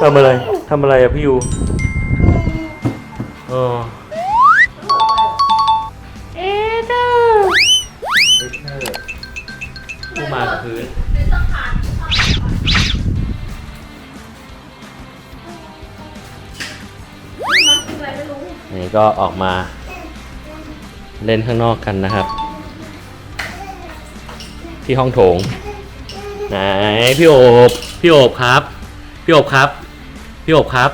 ทำอะไรทำอะไรอะพี่ยูเออเอ๊ะเจ้าผู้มากับพื้นนี่ก็ออกมา เล่นข้างนอกกันนะครับ ที่ห้องโถง ไหนพี่โอบ พี่โอบครับ พี่โอบครับ พี่อบครับ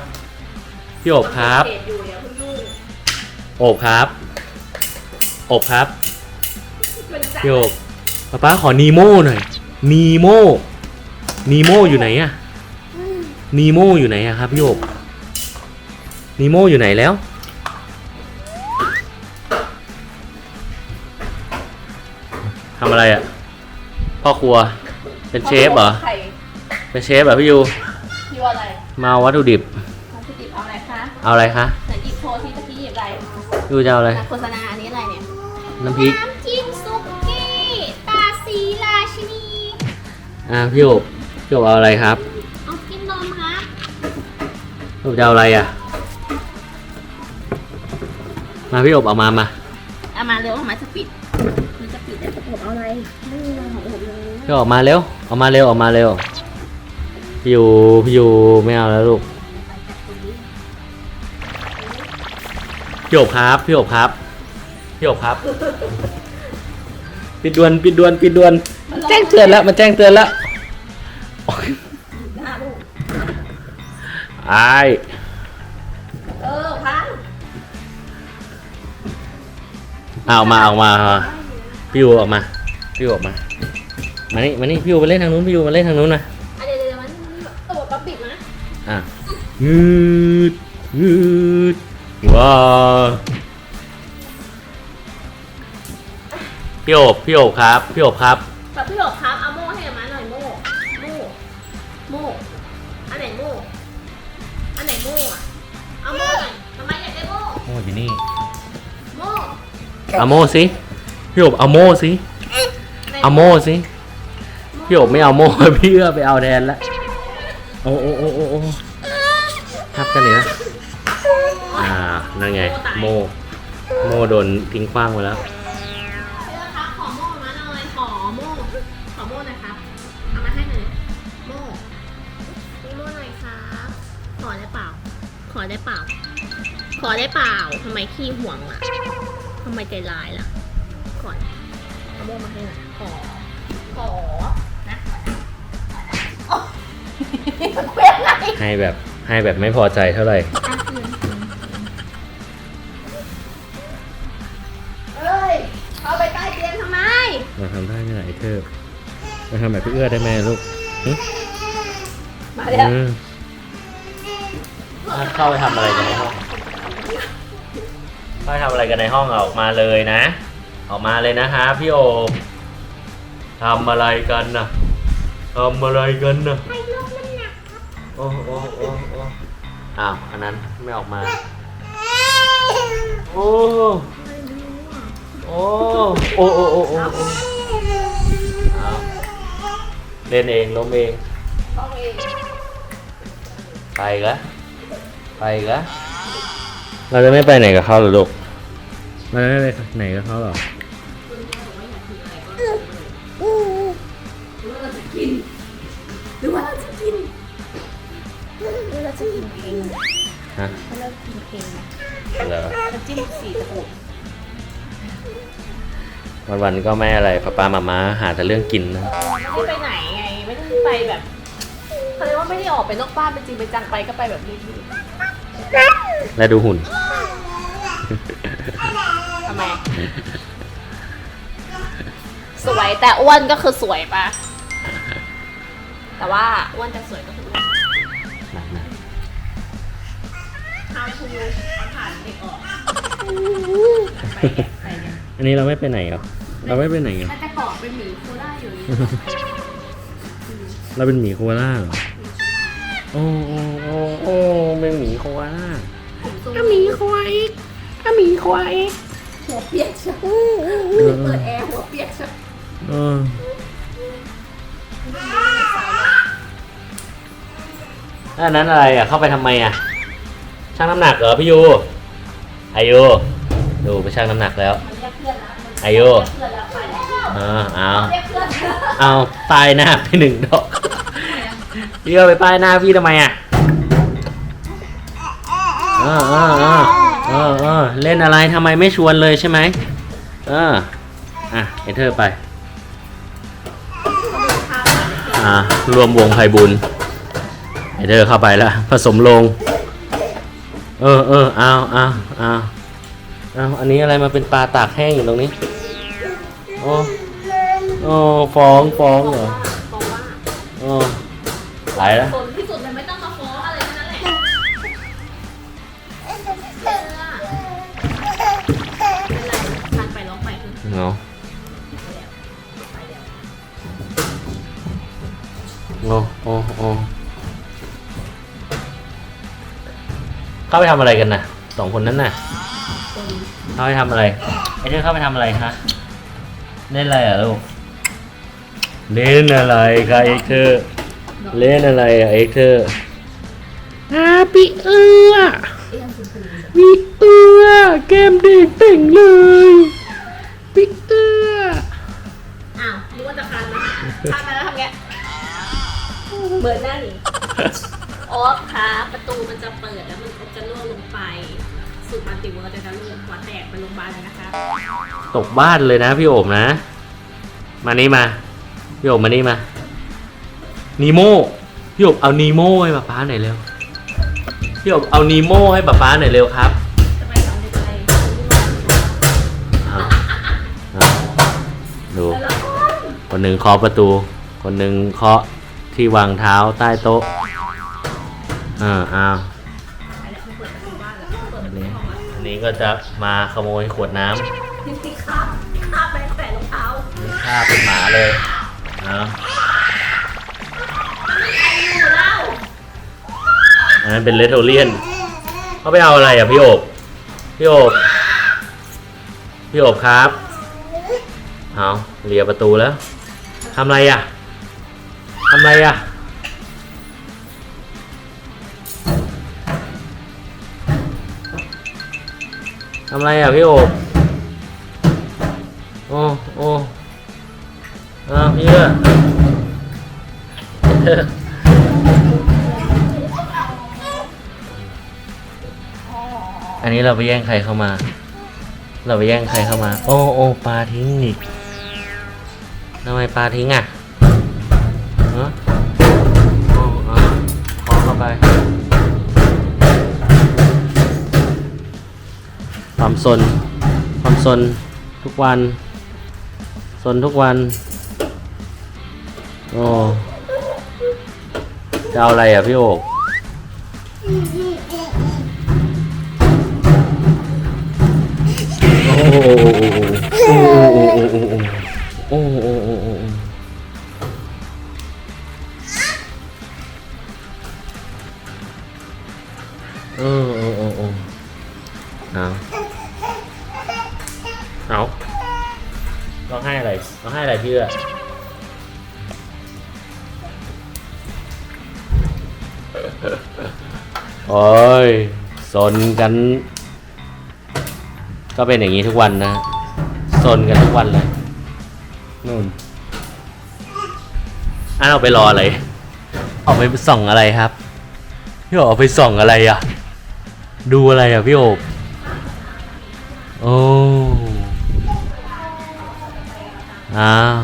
พี่อบครับ เกตอยู่อย่าเพิ่งยุ่งอบครับ อบครับ มันจะพี่โอบป๊าป๊าขอนีโม่หน่อย นีโม่ นีโม่อยู่ไหนอะนีโม่อยู่ไหนอะครับพี่โอบนีโม่อยู่ไหนแล้ว ทำอะไรอะพ่อครัว เป็นเชฟเหรอเป็นเชฟเหรอพี่ยูยูอะไร มาเอาวัตถุดิบ วัตถุดิบเอาอะไรคะเอาอะไรคะไหนหยิบโชว์ที่ตะกี้หยิบอะไรยูจะเอาอะไร โฆษณาอันนี้อะไรเนี่ย น้ำพริก น้ำจิ้มซุกี้ตาสีราชินีอ่าพี่โอบพี่โอบเอาอะไรครับเอากินนมครับพี่โอบจะเอาอะไรอะ มาพี่โอบเอามามาเอามาเร็วมาจะปิด มันจะปิดแล้วผมเอาอะไร ไม่มีอะไรของผมเลยพี่โอบมาเร็วเอามาเร็วเออกมาเร็ว พี่ยูพี่ยูไม่เอาแล้วลูกพี่โอบครับพี่โอบครับพี่โอบครับ ปิดด่วนปิดด่วนปิดด่วนมันแจ้งเตือนแล้วมันแจ้งเตือนแล้วโอ๊ยหน้าลูกอายเออพังเอามาเอามาเอามาพี่ยูออกมาพี่ยูออกมามานี่มานี่พี่ยูมาเล่นทางนู้นพี่ยูมาเล่นทางนู้นนะ งืดงืดว้าพี่โอบพี่โอบครับพี่โอบครับแบบพี่หยกครับเอาโม่ให้มาหน่อยโม่โม่โม่อันไหนโม่อันไหนโม่อะเอาโม่หน่อยทำไมอยากได้โม่โม่อยู่นี่โม่เอาโม่สิพี่โอบเอาโม่สิเอาโม่สิพี่โอบไม่เอาโม่ พี่เอื้อไปเอาแทนละโอ้โอ้โอ้โอ้โอ้ ทับกันเลยนะอ่า นั่นไง โม่โม่โดนทิ้งขว้างไปแล้วเพื่อนครับขอโม่มาหน่อยขอโม่ขอโม่หน่อยครับเอามาให้หน่อยโม่มีโม่หน่อยครับขอได้เปล่า ขอได้เปล่า ขอได้เปล่าทำไมขี้ห่วงล่ะทำไมใจร้ายล่ะขอเอาโม่มาให้หน่อยขอขอนะขอนะโอ๊ยเคว้งไง ให้แบบ ให้แบบไม่พอใจเท่าไหร่เอ้ยเข้าไปใกล้เตียงทำไมเราทำได้ไหมล่ะไอ้เธอเราทำแบบพี่เอื้อได้ไหมลูกหึมาเดี๋ยวอืมอะเข้าไปทำอะไรกันในห้องเข้าไปทำอะไรกันในห้องอะออกมาเลยนะ ออกมาเลยนะฮะพี่โอบทำอะไรกันนะทำอะไรกันนะ โอ้โอ้โอ้โอ้อ้าว อันนั้นไม่ออกมา โอ้ โอ้ โอ้โอ้โอ้โอ้โอ้อ้าวเล่นเองล้มเอง ต้องเองไปอีกแล้วไปอีกแล้วเราจะไม่ไปไหนกับเขาหรอลูกเราจะไม่ไปไหนกับเขาหรอ หรือว่าเราจะกิน หรือเราจะกินเพลงฮะเราเลิกกินเพลงเหรอน้ำจิ้มสีตะกุกวันวันๆก็ไม่อะไรป้าป้ามามาหาแต่เรื่องกินนะไม่ได้ไปไหนไง ไม่ได้ไปแบบเขาเรียกว่าไม่ได้ออกไปนอกบ้านเป็นจริงเป็นจังไปก็ไปแบบรีบและดูหุ่นๆทำไม สวยแต่อ้วนก็คือสวยปะแต่ว่าอ้วนจะสวยก็คือ อ้วน How to เอาผ่านเด็กออกไปเนี่ยไปเนี่ยอันนี้เราไม่ไปไหนเหรอ เราไม่ไปไหนเหรอ มันจะเกาะเป็นหมีโคล่าอยู่นี่เราเป็นหมีโคอาล่าเหรอ โอ้โอ้โอ้โอ้เป็นหมีโคอาล่าก็หมีควายก็หมีควายหัวเปียกใช่ไหมเปิดแอร์หัวเปียกใช่ไหมเอออันนั้นอะไรอะ เข้าไปทำไมอะ ชั่งน้ำหนักเหรอพี่ยูอายุดูไปชั่งน้ำหนักแล้วอายุเรียกเพื่อนแล้วไปแล้วเอเอาเอนแล้วเอาป้ายหน้าไปหนึ่งดอกพี่เอาไปป้ายหน้าพี่ทำไมอะเออเออเออเออเออเล่นอะไรทำไมไม่ชวนเลยใช่ไหมเอออะเอเธอร์ไปอ่ารวมวงไพบุญเอเธอร์เข้าไปแล้วผสมลง เออเออเอาเอาเอาเอาอันนี้อะไรมาเป็นปลาตากแห้งอยู่ตรงนี้ โอ้โอ้ฟ้องฟ้องเหรอโอ้ไหลแล้ว เข้าไปทำอะไรกันน่ะสองคนนั้นน่ะคนเข้าไปทำอะไรไอเธอเข้าไปทำอะไรคะเล่นอะไรอะลูกเล่นอะไรคะเอ็กเธอร์เล่นอะไรอะเอ็กเธอร์อาปีเอือเอี้ยงคุณครูปีเอือเกมเด็กเป่งเลยปีเอืออ้าวนึกว่าจะคานนะคานมาแล้วทำไงเบิดหน้าหนี ออฟคะประตูมันจะเปิดแล้วมันจะล่วงลงไปสูตรมัลติเวิร์สจะล่วงหัวแตกไปโรงพยาบาลเลยนะคะตกบ้านเลยนะพี่โอมนะ มานี่มา พี่โอมมานี่มา นีโมพี่โอมเอานีโมให้ป๊าป๊าหน่อยเร็ว พี่โอมเอานีโมให้ป๊าป๊าหน่อยเร็วครับจะไปสอนเด็กอะไรเอาเอาดูแล้วก็คนหนึ่งเคาะประตู คนหนึ่งเคาะที่วางเท้าใต้โต๊ะ อ่าอ้าวอันนี้คือเปิดประตูบ้าวนี่ก็จะมาขโมยขวดน้พี่พี่คาบคาบไปแขวนรองเท้าำฆ่าเป็นหมาเลยเอาอยู่เล่าอันนั้นเป็นเลตโทเลียนเขาไปเอาอะไรอะพี่โอบพี่โอบพี่โอบครับเอาเลียประตูแล้วทำอะไรอะทำอะไรอะำอะไรอะพี่โอบโอ้โอ้อ้าวพี่เอออันนี้เราไปแย่งใครเข้ามา เราไปแย่งใครเข้ามา โอ้โอ้ปลาทิ้งอีกทำไมปลาทิ้งอะ สนความสนทุกวันสนทุกวัน โอ้จะเอาอะไรอะพี่โอกโอ้โห องไห้อะไรร้องไห้อะไรพี่เอื้อโอ้ยสนกัน ก็เป็นอย่างนี้ทุกวันนะสนกันทุกวันเลยนู่นอันเอาไปรออะไรออกไปส่องอะไรครับ พี่โอบเอาไปส่องอะไรอะ ดูอะไรอะพี่โอบโอ้ อ้าว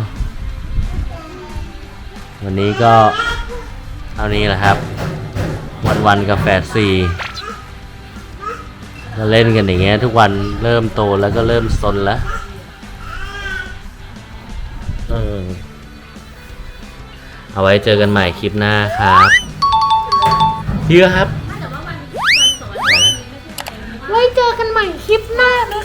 วันนี้ก็เท่านี้แหละครับ วันวันๆกาแฟซีเราเล่นกันอย่างเงี้ยทุกวันเริ่มโตแล้วก็เริ่มซนแล้วเออเอาไว้เจอกันใหม่คลิปหน้าครับพี่ครับถ้าเกิดว่าวันวันสอนวันนี้ไม่ใช่วันนี้ไว้เจอกันใหม่คลิปหน้านะ